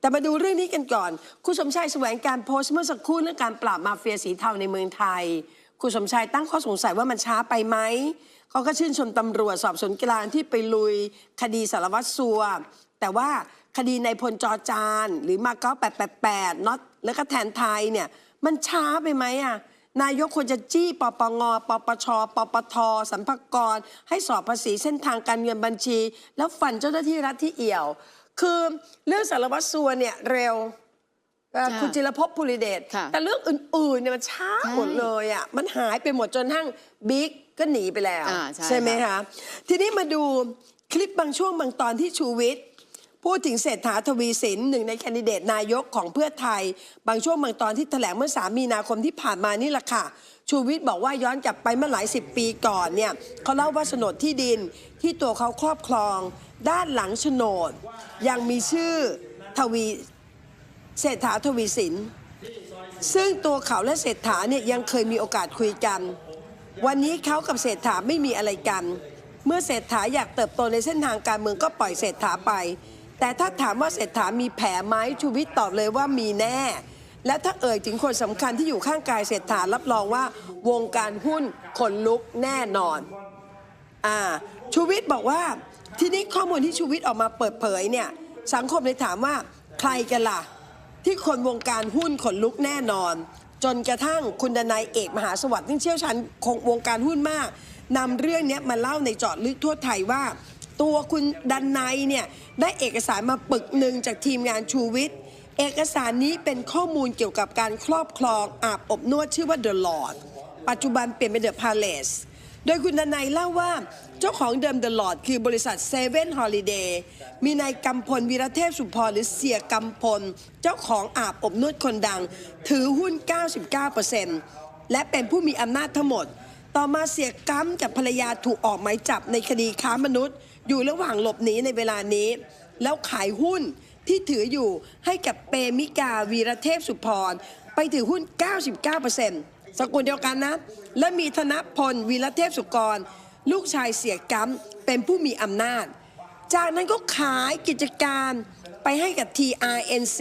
แต่มาดูเรื่องนี้กันก่อน คุณสมชายแสวงการโพสต์เมื่อสักครู่เรื่องการปราบมาเฟียสีเทาในเมืองไทย คุณสมชายตั้งข้อสงสัยว่ามันช้าไปไหม เขาก็ชื่นชมตำรวจสอบสวนกลางที่ไปลุย คดีสารวัตรสัว แต่ว่าคดีในพลจอจาน หรือมาเก้า888น็อตแล้วก็แทนไทยเนี่ยมันช้าไปไหมอะนายกควรจะจี้ปปง ปปช ปปทสัมภากร ให้สอบภาษีเส้นทางการเงินบัญชี แล้วฟันเจ้าหน้าที่รัฐที่เอี่ยว คือเรื่องสารวัตรสัวเนี่ยเร็วเอ่อค่ะคุณจิรภพภูริเดชค่ะแต่เรื่องอื่นๆเนี่ยมันช้าใช่หมดเลยอะมันหายไปหมดจนทั้งบิ๊กก็หนีไปแล้วอ่าใช่ไหมค่ะคะทีนี้มาดูคลิปบางช่วงบางตอนที่ชูวิทย์ พูดถึงเศรษฐาทวีสินหนึ่งในแคนดิเดตนายกของเพื่อไทย บางช่วงบางตอนที่แถลงเมื่อสามีนาคมที่ผ่านมานี่แหละค่ะ ชูวิทย์บอกว่าย้อนกลับไปเมื่อหลายสิบปีก่อนเนี่ยเขาเล่าว่าโฉนดที่ดินที่ตัวเขาครอบครอง ด้านหลังโฉนด ยังมีชื่อทวีเศรษฐาทวีสิน ซึ่งตัวเขาและเศรษฐาเนี่ยยังเคยมีโอกาสคุยกัน วันนี้เขากับเศรษฐาไม่มีอะไรกัน เมื่อเศรษฐาอยากเติบโตในเส้นทางการเมืองก็ปล่อยเศรษฐาไป แต่ถ้าถามว่าเศรษฐามีแผลไหมชูวิทย์ตอบเลยว่ามีแน่ และถ้าเอ่ยถึงคนสำคัญที่อยู่ข้างกายเศรษฐารับรองว่าวงการหุ้นขนลุกแน่นอนอ่าชูวิทย์บอกว่าทีนี้ข้อมูลที่ชูวิทย์ออกมาเปิดเผยเนี่ยสังคมเลยถามว่าใครกันล่ะ ที่คนวงการหุ้นขนลุกแน่นอน จนกระทั่งคุณดนายเอกมหาสวัสดิ์ที่เชี่ยวชาญคงวงการหุ้นมากนำเรื่องนี้มาเล่าในเจาะลึกทั่วไทยว่า ตัวคุณดันไนยเนี่ยได้เอกสารมาปึกหนึ่งจากทีมงานชูวิทย์ เอกสารนี้เป็นข้อมูลเกี่ยวกับการครอบครองอาบอบนวดชื่อว่า The Lord ปัจจุบันเปลี่ยนเป็น The Palace โดยคุณดันัยเล่าว่าเจ้าของเดิม The Lord คือบริษัท Seven Holiday มีนายกำพลวีระเทพสุพรหรือเสียกำพล เจ้าของอาบอบนวดคนดัง ถือหุ้น 99%และเป็นผู้มีอำนาจทั้งหมด ต่อมาเสียกัมกับภรรยาถูกออกหมายจับในคดีค้ามนุษย์ อยู่ระหว่างหลบหนีในเวลานี้ แล้วขายหุ้นที่ถืออยู่ให้กับเปมิกาวีระเทพสุพร ไปถือหุ้น 99%สกุลเดียวกันนะ และมีธนพลวีระเทพสุกร ลูกชายเสียกัมเป็นผู้มีอำนาจ จากนั้นก็ขายกิจการไปให้กับ TRNC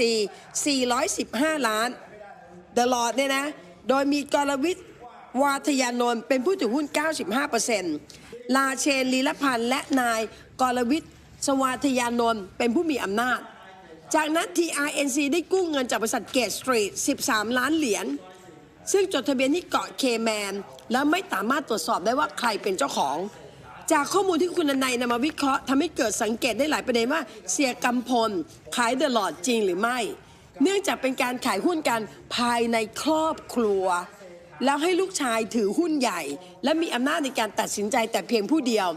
415 ล้านเดลอดเนี่ยนะ โดยมีกรวิทย์ วาทยานนท์เป็นผู้ถือหุ้น 95%ลาเชนลีละพันธ์และนายกรวิทย์สวาทยานนท์เป็นผู้มีอำนาจ จากนั้น TRNC ได้กู้เงินจากบริษัทเกตสตรีท 13 ล้านเหรียญ ซึ่งจดทะเบียนที่เกาะเคแมน แล้วไม่สามารถตรวจสอบได้ว่าใครเป็นเจ้าของ จากข้อมูลที่คุณนายนำมาวิเคราะห์ทำให้เกิดสังเกตได้หลายประเด็นว่าเสียกำพลขายเดอะลอดจริงหรือไม่ เนื่องจากเป็นการขายหุ้นกันภายในครอบครัว แล้วให้ลูกชายถือหุ้นใหญ่ และมีอำนาจในการตัดสินใจแต่เพียงผู้เดียว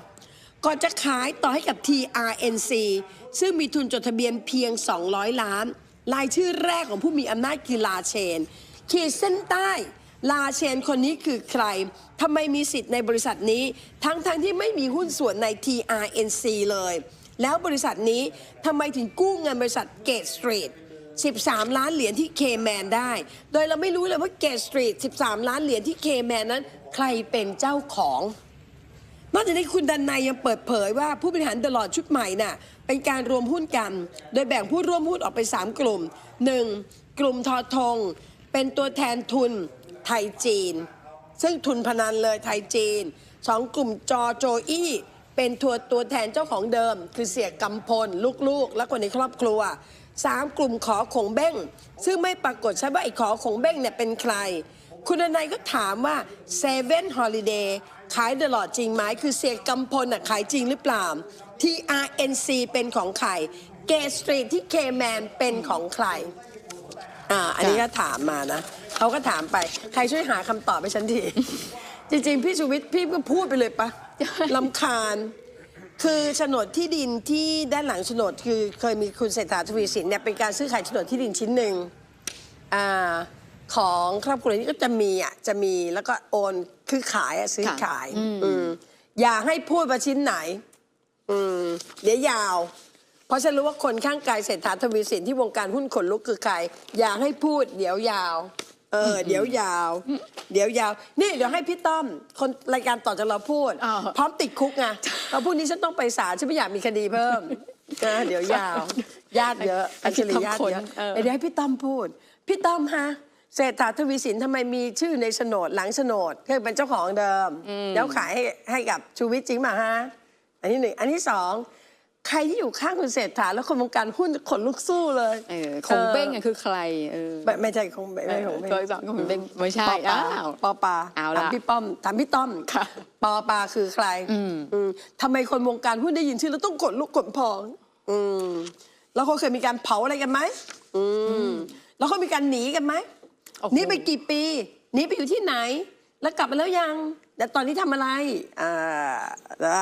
ก่อนจะขายต่อให้กับ TRNC ซึ่งมีทุนจดทะเบียนเพียง 200 ล้าน รายชื่อแรกของผู้มีอำนาจคือลาเชนขีดเส้นใต้ลาเชนคนนี้คือใครทำไมมีสิทธิ์ในบริษัทนี้ ทั้งๆทที่ไม่มีหุ้นส่วนใน TRNC เลย แล้วบริษัทนี้ทำไมถึงกู้เงินบริษัทเกตสตรีท 13 ล้านเหรียญที่เคแมนได้ โดยเราไม่รู้เลยว่าเกตสตรีท 13 ล้านเหรียญที่เคแมนนั้น ใครเป็นเจ้าของ นอกจากนี้คุณดันไนยยังเปิดเผยว่าผู้บริหารตลอดชุดใหม่น่ะ เป็นการรวมหุ้นกัน โดยแบ่งผู้ร่วมหุ้นออกไป3กลุ่ม 1. กลุ่มทอทง เป็นตัวแทนทุนไทยจีน ซึ่งทุนพนันเลยไทยจีน 2. กลุ่มจอโจอี้ เป็นตัวตัวแทนเจ้าของเดิม คือเสียกำพล ลูกๆ และคนในครอบครัว 3. กลุ่มขอขงเบ้ง ซึ่งไม่ปรากฏใช่ว่าไอ้ขอขงเบ้งเนี่ยเป็นใคร คุณนายก็ถามว่า Seven Holiday ขายตลอดจริงไหมคือเสียกำพลน่ะขายจริงหรือเปล่า TRNC เป็นของใครเกสตรีทที่เคแมนเป็นของใครอ่าอันนี้ก็ถามมานะเขาก็ถามไป ใครช่วยหาคำตอบให้ฉันที จริงๆ พี่ชูวิทย์พี่ก็พูดไปเลยปะลำคาญ คือโฉนดที่ดินที่ด้านหลังโฉนดคือเคยมีคุณเศรษฐาทวีสินเนี่ยเป็นการซื้อขายโฉนดที่ดินชิ้นหนึ่งอ่าของครอบครัวนี้ก็จะมีอะจะมีแล้วก็โอนคือขายอะซื้อค่ะขายอืมอย่าให้พูดว่าชิ้นไหน อืมเดี๋ยวยาว เพราะฉันรู้ว่าคนข้างกายเศรษฐาทวีสินที่วงการหุ้นขนลุกคือใครอย่าให้พูดเดี๋ยวยาว เออเดี๋ยวยาว เดี๋ยวยาว นี่เดี๋ยวให้พี่ต้อม คนรายการต่อจากเราพูดอ้าวพร้อมติดคุกไงเราพรุ่งนี้ฉันต้องไปศาลฉันไม่อยากมีคดีเพิ่มนะเดี๋ยวยาว ญาติเยอะอัญชลีญาติเยอะเออเดี๋ยวให้พี่ต้อมพูด พี่ต้อมฮะเศรษฐาทวีสินทำไมมีชื่อในโฉนดหลังโฉนดคือเป็นเจ้าของเดิม แล้วขายให้ให้กับชูวิทย์จริงป่ะฮะ อันนี้หนึ่งอันที่สอง ใครที่อยู่ข้างคุณเศรษฐาแล้วคนวงการหุ้นขนลุกสู้เลยเออของเบ้งอะคือใครเออไม่ไม่ใช่ของไม่ไม่ของเบ้งตัวสองของเบ้งไม่ใช่ปอปาอ้าวปอปาเอาถามละพี่ป้อมถามพี่ต้อมค่ะปอปาคือใครอืมอืมทำไมคนวงการหุ้นได้ยินชื่อแล้วต้องกดลุกกดพอง อืมแล้วเขาเคยมีการเผาอะไรกันไหมอืมแล้วเขามีการหนีกันไหมโอ้โหหนีไปกี่ปีหนีไปอยู่ที่ไหน แล้วกลับมาแล้วยังแต่ตอนนี้ทำอะไรอ่านะ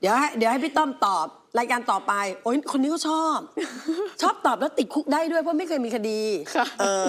เดี๋ยวให้เดี๋ยวให้พี่ต้อมตอบ รายการต่อไป โอ้ยคนนี้ก็ชอบ ชอบตอบแล้วติดคุกได้ด้วยเพราะไม่เคยมีคดี ค่ะ เออ